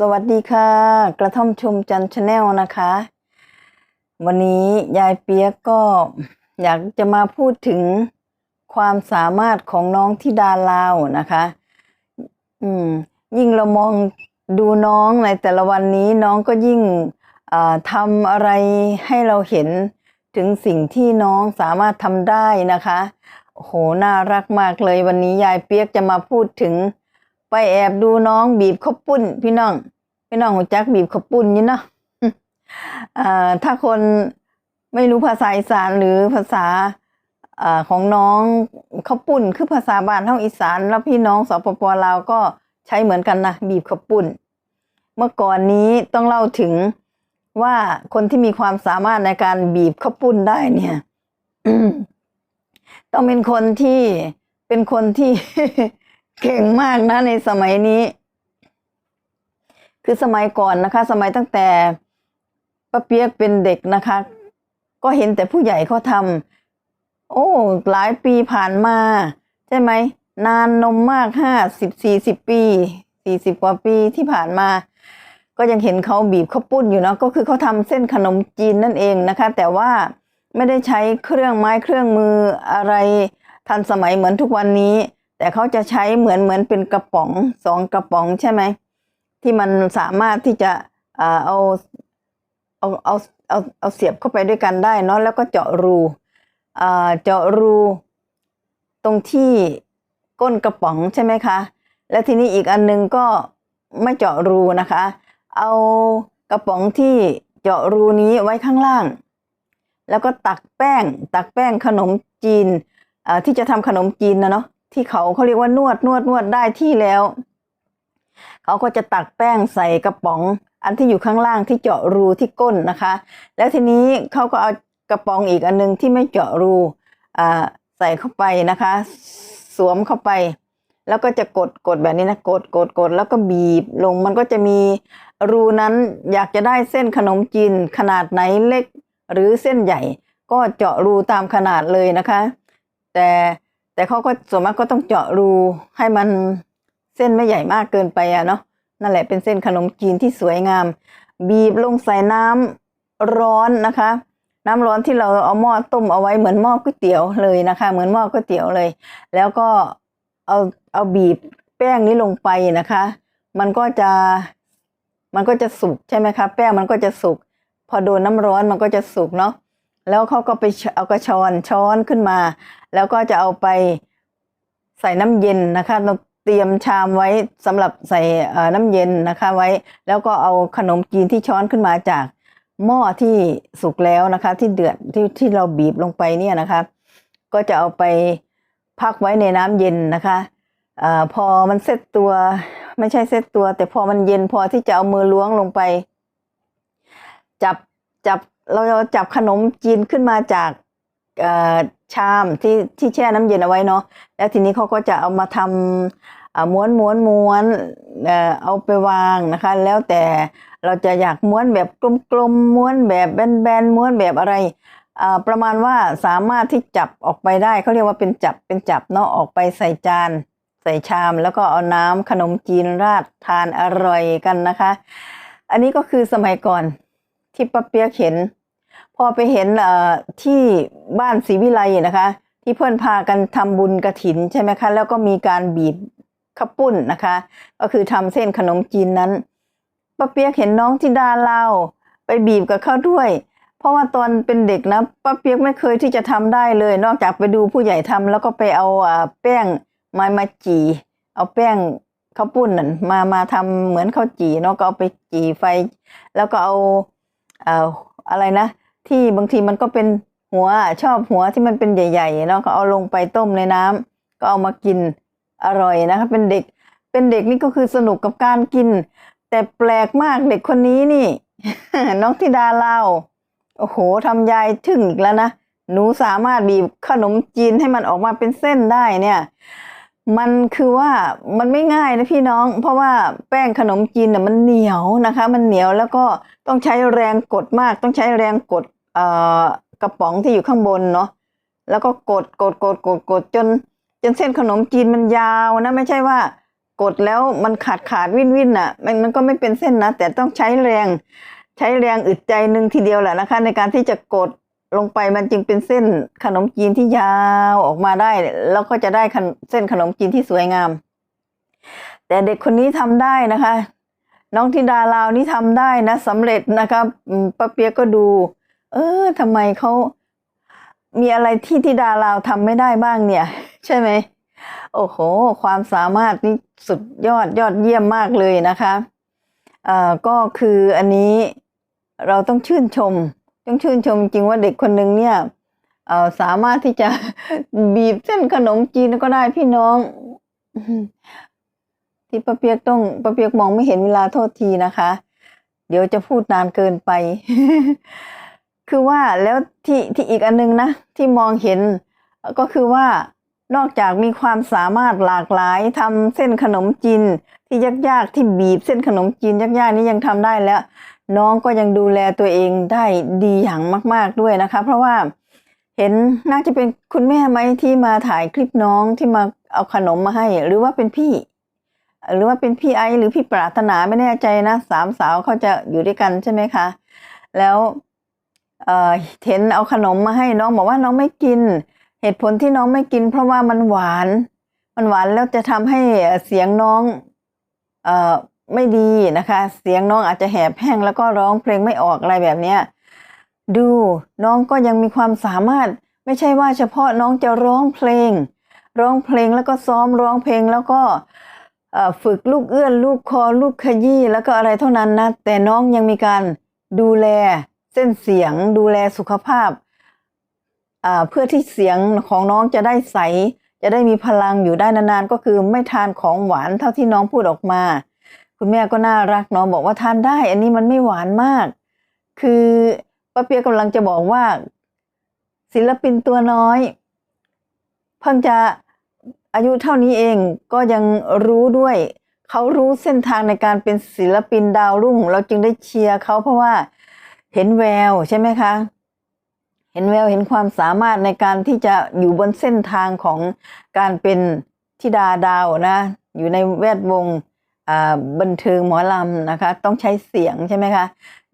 สวัสดีค่ะ กระท่อมชมจันชาแนลนะคะ วันนี้ยายเปียกก็อยากจะมาพูดถึงความสามารถของน้องที่ดาลาวนะคะ อืม ยิ่งเรามองดูน้องในแต่ละวันนี้น้องก็ยิ่งทำอะไรให้เราเห็นถึงสิ่งที่น้องสามารถทำได้นะคะโอ้โหน่ารักมากเลยวันนี้ยายเปียกจะมาพูดถึง ไปแอบดูน้องบีบข้าวปุ้น พี่น้อง พี่น้องหัวจักบีบข้าวปุ้นนี่เนาะถ้าคนไม่รู้ภาษาอีสานหรือภาษาอ่าของน้องข้าวปุ้นคือภาษาบ้านเท่าอีสาน แล้วพี่น้องสปปลาวก็ใช้เหมือนกันนะบีบข้าวปุ้น เมื่อก่อนนี้ต้องเล่าถึงว่าคนที่มีความสามารถในการบีบข้าวปุ้นได้เนี่ยต้องเป็นคนที่เป็นคนที่ เก่งมากนะในสมัยนี้ คือสมัยก่อนนะคะ สมัยตั้งแต่ป้าเปียกเป็นเด็กนะคะ ก็เห็นแต่ผู้ใหญ่เขาทำโอ้ หลายปีผ่านมา ใช่ไหม นานนมมากห้าสิบสี่สิบปีสี่สิบกว่าปีที่ผ่านมา ก็ยังเห็นเขาบีบข้าวปุ้นอยู่เนาะก็คือเขาทำเส้นขนมจีนนั่นเองนะคะ แต่ว่าไม่ได้ใช้เครื่องไม้เครื่องมืออะไรทันสมัยเหมือนทุกวันนี้ แต่เขาจะใช้เหมือนเหมือนเป็นกระป๋องสองกระป๋องใช่ไหมที่มันสามารถที่จะเอ่อเอาเอาเอาเอาเอาเสียบเข้าไปด้วยกันได้เนาะแล้วก็เจาะรูเจาะรูตรงที่ก้นกระป๋องใช่ไหมคะ และทีนี้อีกอันนึงก็ไม่เจาะรูนะคะ เอากระป๋องที่เจาะรูนี้ไว้ข้างล่าง แล้วก็ตักแป้ง ตักแป้งขนมจีนที่จะทำขนมจีนนะเนาะ ที่เขาเขาเรียกว่านวดนวดนวดได้ที่แล้ว เขาก็จะตักแป้งใส่กระป๋อง อันที่อยู่ข้างล่างที่เจาะรูที่ก้นนะคะ แล้วทีนี้เขาก็เอากระป๋องอีกอันนึงที่ไม่เจาะรูอ่าใส่เข้าไปนะคะ สวมเข้าไป แล้วก็จะกดกดแบบนี้นะกดกดกดแล้วก็บีบลงมันก็จะมีรูนั้นอยากจะได้เส้นขนมจีนขนาดไหนเล็กหรือเส้นใหญ่ ก็เจาะรูตามขนาดเลยนะคะ แต่ แต่เขาก็ส่วนมากก็ต้องเจาะรูให้มันเส้นไม่ใหญ่มากเกินไปอะเนาะนั่นแหละเป็นเส้นขนมจีนที่สวยงาม บีบลงใส่น้ำร้อนนะคะ น้ำร้อนที่เราเอาหม้อต้มเอาไว้เหมือนหม้อก๋วยเตี๋ยวเลยนะคะ เหมือนหม้อก๋วยเตี๋ยวเลย แล้วก็เอาเอาบีบแป้งนี้ลงไปนะคะ มันก็จะมันก็จะสุกใช่ไหมคะ แป้งมันก็จะสุก พอโดนน้ำร้อนมันก็จะสุกเนาะ แล้วเขาก็ไปเอากระชอนช้อนขึ้นมา แล้วก็จะเอาไปใส่น้ำเย็นนะคะเราเตรียมชามไว้สำหรับใส่น้ำเย็นนะคะไว้ แล้วก็เอาขนมจีนที่ช้อนขึ้นมาจากหม้อที่สุกแล้วนะคะ ที่เดือดที่ที่เราบีบลงไปเนี่ยนะคะ ก็จะเอาไปพักไว้ในน้ำเย็นนะคะอพอมันเซตตัวไม่ใช่เซตตัว แต่พอมันเย็นพอที่จะเอามือล้วงลงไป จับจับ เราจับขนมจีนขึ้นมาจากชามที่ที่แช่น้ำเย็นเอาไว้เนาะแล้วทีนี้เขาก็จะเอามาทำอ่าม้วนม้วนม้วนเอาไปวางนะคะ แล้วแต่เราจะอยากม้วนแบบกลมๆม้วนแบบแบนๆม้วนแบบอะไรประมาณว่าสามารถที่จับออกไปได้เขาเรียกว่าเป็นจับเป็นจับเนาะออกไปใส่จาน ใส่ชาม แล้วก็เอาน้ำขนมจีนราดทานอร่อยกันนะคะ อันนี้ก็คือสมัยก่อน ที่ป้าเปียกเห็น พอไปเห็นเอ่อที่บ้านศรีวิไลนะคะ ที่เพื่อนพากันทำบุญกระถินใช่ไหมคะ แล้วก็มีการบีบข้าวปุ้นนะคะ ก็คือทำเส้นขนมจีนนั้นป้าเปียกเห็นน้องจิดาเล่าไปบีบกับเขาด้วย เพราะว่าตอนเป็นเด็กนะป้าเปียกไม่เคยที่จะทำได้เลย นอกจากไปดูผู้ใหญ่ทำแล้วก็ไปเอาแป้งมามาจีเอาแป้งข้าวปุ้นนั่นมามาทำเหมือนข้าวจีเนาะก็เอาไปจีไฟ แล้วก็เอา อ่ออะไรนะ ที่บางทีมันก็เป็นหัวชอบหัวที่มันเป็นใหญ่ๆเนาะก็เอาลงไปต้มในน้ำก็เอามากินอร่อยนะคะเป็นเด็กเป็นเด็กนี่ก็คือสนุกกับการกิน แต่แปลกมากเด็กคนนี้นี่ น้องธิดาเล่าโอ้โหทำยายทึ่งอีกแล้วนะหนูสามารถบีบขนมจีนให้มันออกมาเป็นเส้นได้เนี่ย มันคือว่ามันไม่ง่ายนะพี่น้อง เพราะว่าแป้งขนมจีนน่ะมันเหนียวนะคะ มันเหนียวแล้วก็ต้องใช้แรงกดมาก ต้องใช้แรงกดเอ่อกระป๋องที่อยู่ข้างบนเนาะแล้วก็กดกดกดกดกดจนจนเส้นขนมจีนมันยาวนะไม่ใช่ว่า กดแล้วมันขาดขาดวินวินอะมันมันก็ไม่เป็นเส้นนะแต่ต้องใช้แรง ใช้แรงอึดใจหนึ่งทีเดียวแหละนะคะ ในการที่จะกด ลงไปมันจึงเป็นเส้นขนมจีนที่ยาวออกมาได้ แล้วก็จะได้เส้นขนมจีนที่สวยงาม แต่เด็กคนนี้ทำได้นะคะ น้องธิดาลาวนี่ทำได้นะสำเร็จนะครับป้าเปียกก็ดู เออทำไมเขามีอะไรที่ธิดาลาวทำไม่ได้บ้างเนี่ย ใช่ไหมโอ้โห ความสามารถนี่สุดยอดยอดเยี่ยมมากเลยนะคะเอ่อก็คืออันนี้เราต้องชื่นชม ต้องชื่นชมจริงว่าเด็กคนหนึ่งเนี่ยสามารถที่จะบีบเส้นขนมจีนก็ได้พี่น้อง ที่ป้าเปียกต้องป้าเปียกมองไม่เห็นเวลาโทษทีนะคะ เดี๋ยวจะพูดนานเกินไป คือว่าแล้วที่ที่อีกอันนึงนะ ที่มองเห็น ก็คือว่านอกจากมีความสามารถหลากหลายทำเส้นขนมจีนที่ยากๆที่บีบเส้นขนมจีนยากๆนี้ยังทำได้แล้ว น้องก็ยังดูแลตัวเองได้ดีอย่างมาก ๆด้วยนะคะ เพราะว่าเห็นน่าจะเป็นคุณแม่ไหมที่มาถ่ายคลิปน้องที่มาเอาขนมมาให้ หรือว่าเป็นพี่ หรือว่าเป็นพี่ไอหรือพี่ปรารถนาไม่แน่ใจนะสามสาวเขาจะอยู่ด้วยกันใช่ไหมคะ แล้วเเห็นเอาขนมมาให้น้องบอกว่าน้องไม่กิน เหตุผลที่น้องไม่กิน เพราะว่ามันหวาน มันหวานแล้วจะทำให้เสียงน้อง เอ ไม่ดีนะคะ เสียงน้องอาจจะแหบแห้งแล้วก็ร้องเพลงไม่ออกอะไรแบบเนี้ยดูน้องก็ยังมีความสามารถ ไม่ใช่ว่าเฉพาะน้องจะร้องเพลง ร้องเพลงแล้วก็ซ้อมร้องเพลงแล้วก็ฝึกลูกเอื้อนลูกคอลูกขยี้แล้วก็อะไรเท่านั้นนะแต่น้องยังมีการดูแลเส้นเสียงดูแลสุขภาพเพื่อที่เสียงของน้องจะได้ใส จะได้มีพลังอยู่ได้นานๆ ก็คือไม่ทานของหวานเท่าที่น้องพูดออกมา คุณแม่ก็น่ารักเนาะบอกว่าทานได้ อันนี้มันไม่หวานมาก คือป้าเปียกำลังจะบอกว่า ศิลปินตัวน้อย เพิ่งจะอายุเท่านี้เองก็ยังรู้ด้วย เขารู้เส้นทางในการเป็นศิลปินดาวรุ่ง เราจึงได้เชียร์เขาเพราะว่าเห็นแววใช่ไหมคะ เห็นแววเห็นความสามารถในการที่จะอยู่บนเส้นทางของการเป็นธิดาดาวนะ อยู่ในแวดวง บันเทิงหมอลำนะคะ ต้องใช้เสียงใช่ไหมคะ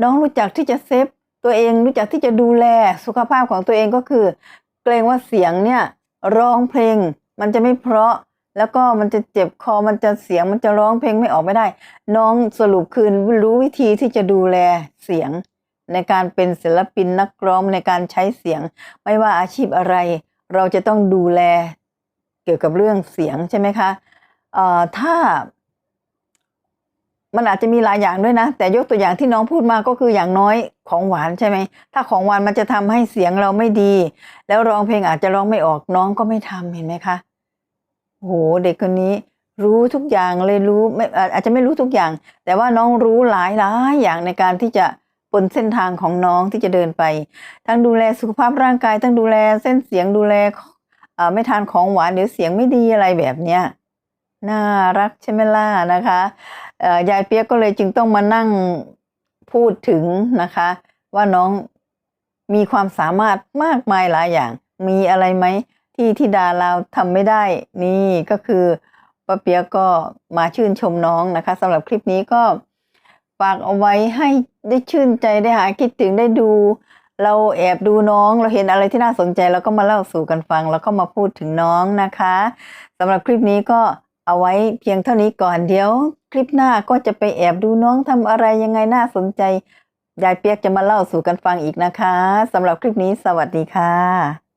น้องรู้จักที่จะเซฟตัวเองรู้จักที่จะดูแลสุขภาพของตัวเองก็คือ เกรงว่าเสียงเนี่ยร้องเพลง มันจะไม่เพราะแล้วก็มันจะเจ็บคอมันจะเสียงมันจะร้องเพลงไม่ออกไม่ได้ น้องสรุปคือรู้วิธีที่จะดูแลเสียง ในการเป็นศิลปินนักร้องในการใช้เสียง ไม่ว่าอาชีพอะไร เราจะต้องดูแลเกี่ยวกับเรื่องเสียงใช่ไหมคะถ้า มันอาจจะมีหลายอย่างด้วยนะ แต่ยกตัวอย่างที่น้องพูดมาก็คืออย่างน้อยของหวานใช่ไหม ถ้าของหวานมันจะทำให้เสียงเราไม่ดี แล้วร้องเพลงอาจจะร้องไม่ออกน้องก็ไม่ทำเห็นไหมคะโหเด็กคนนี้รู้ทุกอย่างเลยรู้ไม่อาจจะไม่รู้ทุกอย่าง แต่ว่าน้องรู้หลายหลายอย่างในการที่จะบนเส้นทางของน้องที่จะเดินไป ทั้งดูแลสุขภาพร่างกาย ทั้งดูแลเส้นเสียงดูแลไม่ทานของหวานเดี๋ยวเสียงไม่ดีอะไรแบบเนี้ยน่ารักใช่ไหมล่ะนะคะ ยายเปียกก็เลยจึงต้องมานั่งพูดถึงนะคะ ว่าน้องมีความสามารถมากมายหลายอย่าง มีอะไรไหมที่ที่ดาเราทำไม่ได้ นี่ก็คือป้าเปียกก็มาชื่นชมน้องนะคะสำหรับคลิปนี้ก็ฝากเอาไว้ให้ได้ชื่นใจได้หาคิดถึงได้ดู เราแอบดูน้อง เราเห็นอะไรที่น่าสนใจเราก็มาเล่าสู่กันฟัง แล้วก็มาพูดถึงน้องนะคะสำหรับคลิปนี้ก็ เอาไว้เพียงเท่านี้ก่อนเดี๋ยว คลิปหน้าก็จะไปแอบดูน้องทำอะไรยังไงน่าสนใจยายเปียกจะมาเล่าสู่กันฟังอีกนะคะสำหรับคลิปนี้สวัสดีค่ะ